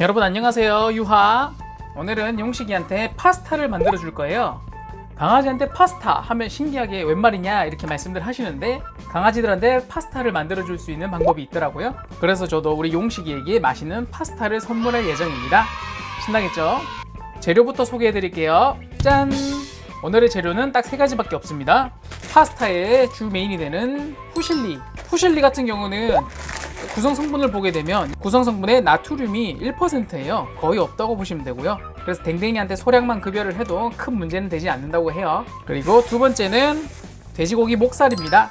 여러분 안녕하세요. 유하. 오늘은 용식이한테 파스타를 만들어 줄 거예요. 강아지한테 파스타 하면 신기하게 웬 말이냐 이렇게 말씀들 하시는데 강아지들한테 파스타를 만들어 줄 수 있는 방법이 있더라고요. 그래서 저도 우리 용식이에게 맛있는 파스타를 선물할 예정입니다. 신나겠죠? 재료부터 소개해 드릴게요. 짠! 오늘의 재료는 딱 세 가지밖에 없습니다. 파스타의 주 메인이 되는 푸실리. 푸실리 같은 경우는 구성 성분을 보게 되면 구성 성분의 나트륨이 1%예요. 거의 없다고 보시면 되고요. 그래서 댕댕이한테 소량만 급여를 해도 큰 문제는 되지 않는다고 해요. 그리고 두 번째는 돼지고기 목살입니다.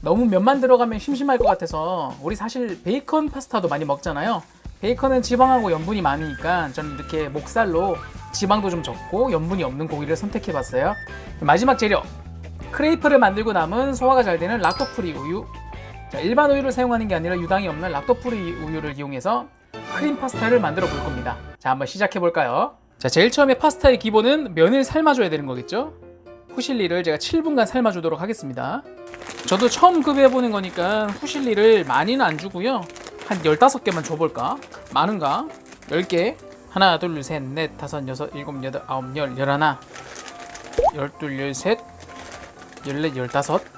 너무 면만 들어가면 심심할 것 같아서 우리 사실 베이컨 파스타도 많이 먹잖아요. 베이컨은 지방하고 염분이 많으니까 저는 이렇게 목살로 지방도 좀 적고 염분이 없는 고기를 선택해 봤어요. 마지막 재료 크레이프를 만들고 남은 소화가 잘 되는 락토프리 우유 자, 일반 우유를 사용하는 게 아니라 유당이 없는 락토프리 우유를 이용해서 크림 파스타를 만들어 볼 겁니다. 자, 한번 시작해 볼까요? 자, 제일 처음에 파스타의 기본은 면을 삶아줘야 되는 거겠죠? 후실리를 제가 7분간 삶아주도록 하겠습니다. 저도 처음 급여해보는 거니까 후실리를 많이는 안 주고요. 한 15개만 줘볼까? 많은가? 10개. 하나, 둘, 셋, 넷, 다섯, 여섯, 일곱, 여덟, 아홉, 열, 열하나, 열둘, 열셋, 열넷, 열다섯.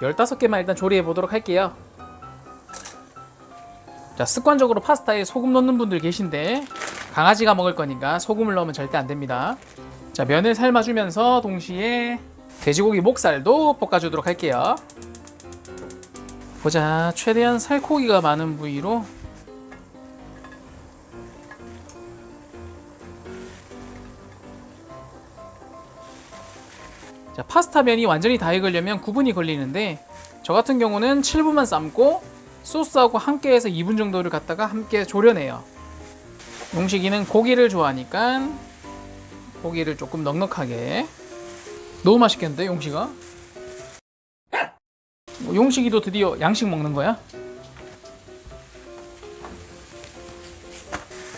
15개만 일단 조리해 보도록 할게요. 자, 습관적으로 파스타에 소금 넣는 분들 계신데 강아지가 먹을 거니까 소금을 넣으면 절대 안 됩니다. 자, 면을 삶아주면서 동시에 돼지고기 목살도 볶아주도록 할게요. 보자, 최대한 살코기가 많은 부위로 자, 파스타 면이 완전히 다 익으려면 9분이 걸리는데 저 같은 경우는 7분만 삶고 소스하고 함께 해서 2분 정도를 갖다가 함께 졸여내요. 용식이는 고기를 좋아하니까 고기를 조금 넉넉하게 너무 맛있겠는데 용식아? 뭐 용식이도 드디어 양식 먹는 거야?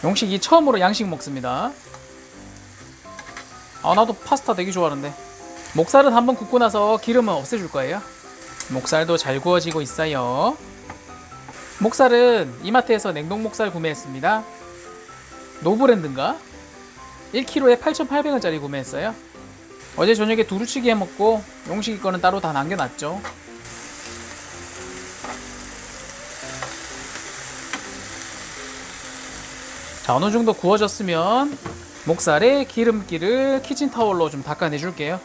용식이 처음으로 양식 먹습니다. 아 나도 파스타 되게 좋아하는데 목살은 한번 굽고 나서 기름은 없애줄 거예요. 목살도 잘 구워지고 있어요. 목살은 이마트에서 냉동 목살 구매했습니다. 노브랜드인가? 1kg에 8,800원짜리 구매했어요. 어제 저녁에 두루치기 해 먹고 용식이 거는 따로 다 남겨놨죠. 자 어느 정도 구워졌으면 목살에 기름기를 키친타올로 좀 닦아내 줄게요.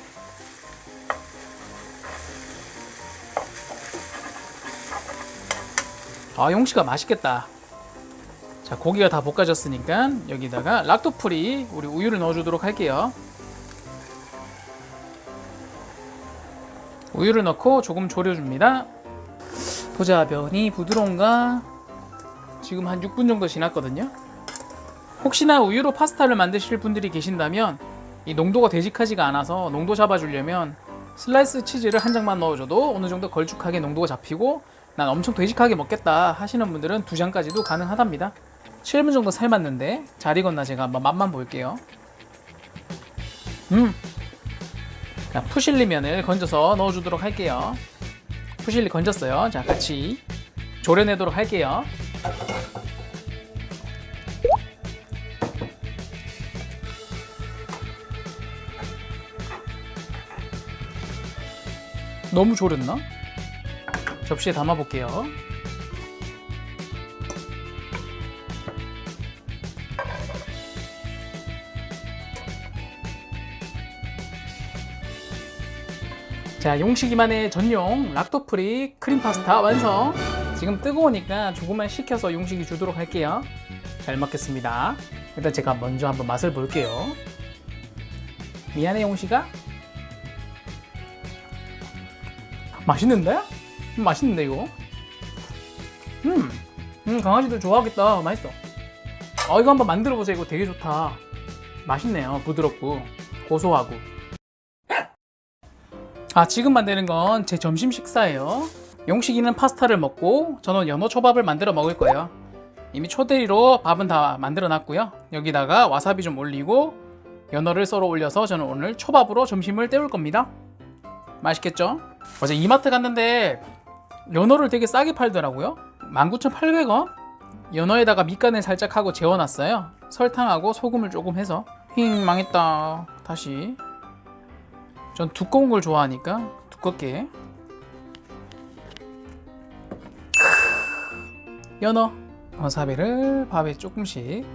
아 용씨가 맛있겠다. 자 고기가 다 볶아졌으니까 여기다가 락토프리 우리 우유를 넣어주도록 할게요. 우유를 넣고 조금 졸여줍니다. 보자 면이 부드러운가? 지금 한 6분 정도 지났거든요. 혹시나 우유로 파스타를 만드실 분들이 계신다면 이 농도가 되직하지가 않아서 농도 잡아주려면 슬라이스 치즈를 한 장만 넣어줘도 어느 정도 걸쭉하게 농도가 잡히고 난 엄청 되직하게 먹겠다 하시는 분들은 두 장까지도 가능하답니다. 7분 정도 삶았는데 잘 익었나 제가 한번 맛만 볼게요. 음. 자, 푸실리 면을 건져서 넣어주도록 할게요. 푸실리 건졌어요. 자 같이 졸여내도록 할게요. 너무 졸였나? 접시에 담아 볼게요. 자, 용식이만의 전용 락토프리 크림 파스타 완성. 지금 뜨거우니까 조금만 식혀서 용식이 주도록 할게요. 잘 먹겠습니다. 일단 제가 먼저 한번 맛을 볼게요. 미안해 용식아. 맛있는데? 음, 맛있는데 이거? 음, 음 강아지들 좋아하겠다. 맛있어. 어 이거 한번 만들어 보세요. 이거 되게 좋다. 맛있네요. 부드럽고 고소하고. 아 지금 만드는 건 제 점심 식사예요. 용식이는 파스타를 먹고 저는 연어 초밥을 만들어 먹을 거예요. 이미 초대리로 밥은 다 만들어 놨고요. 여기다가 와사비 좀 올리고 연어를 썰어 올려서 저는 오늘 초밥으로 점심을 때울 겁니다. 맛있겠죠? 어제 이마트 갔는데 연어를 되게 싸게 팔더라고요. 19,800원? 연어에다가 밑간을 살짝 하고 재워놨어요. 설탕하고 소금을 조금 해서 힝 망했다. 다시 전 두꺼운 걸 좋아하니까 두껍게 연어 와사비를 밥에 조금씩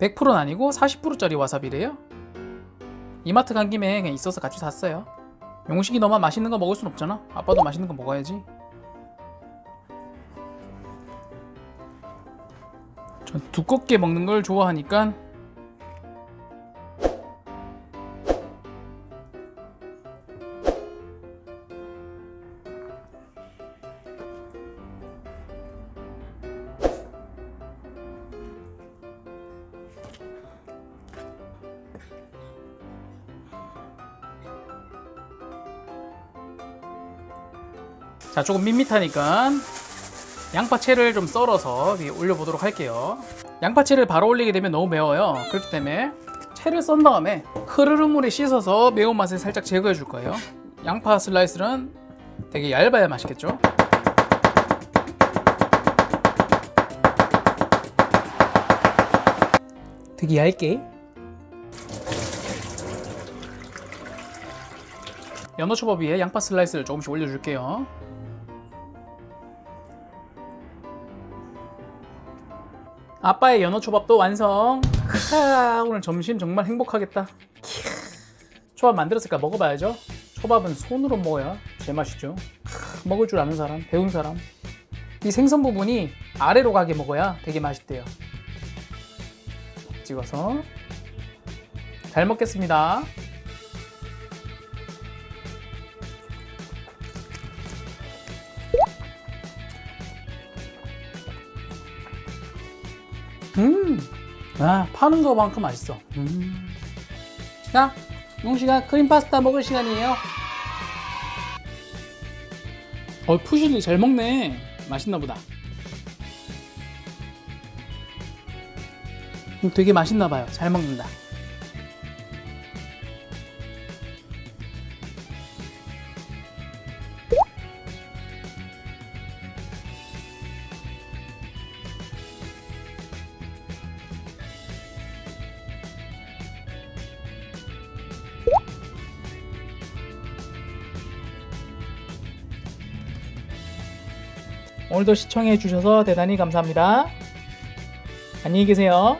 100%는 아니고 40%짜리 와사비래요. 이마트 간 김에 그냥 있어서 같이 샀어요. 용식이 너만 맛있는 거 먹을 순 없잖아. 아빠도 맛있는 거 먹어야지. 전 두껍게 먹는 걸 좋아하니까 자 조금 밋밋하니까 양파채를 좀 썰어서 위에 올려보도록 할게요. 양파채를 바로 올리게 되면 너무 매워요. 그렇기 때문에 채를 썬 다음에 흐르는 물에 씻어서 매운맛을 살짝 제거해 줄 거예요. 양파 슬라이스는 되게 얇아야 맛있겠죠? 되게 얇게 연어초밥 위에 양파 슬라이스를 조금씩 올려줄게요 아빠의 연어초밥도 완성. 하, 오늘 점심 정말 행복하겠다. 초밥 만들었을까 먹어봐야죠. 초밥은 손으로 먹어야 제맛이죠. 크, 먹을 줄 아는 사람, 배운 사람. 이 생선 부분이 아래로 가게 먹어야 되게 맛있대요. 찍어서 잘 먹겠습니다. 음, 아 파는 거만큼 맛있어. 음. 자, 용씨가 크림 파스타 먹을 시간이에요. 어, 푸실리 잘 먹네. 맛있나 보다. 음, 되게 맛있나 봐요. 잘 먹는다. 오늘도 시청해 주셔서 대단히 감사합니다. 안녕히 계세요.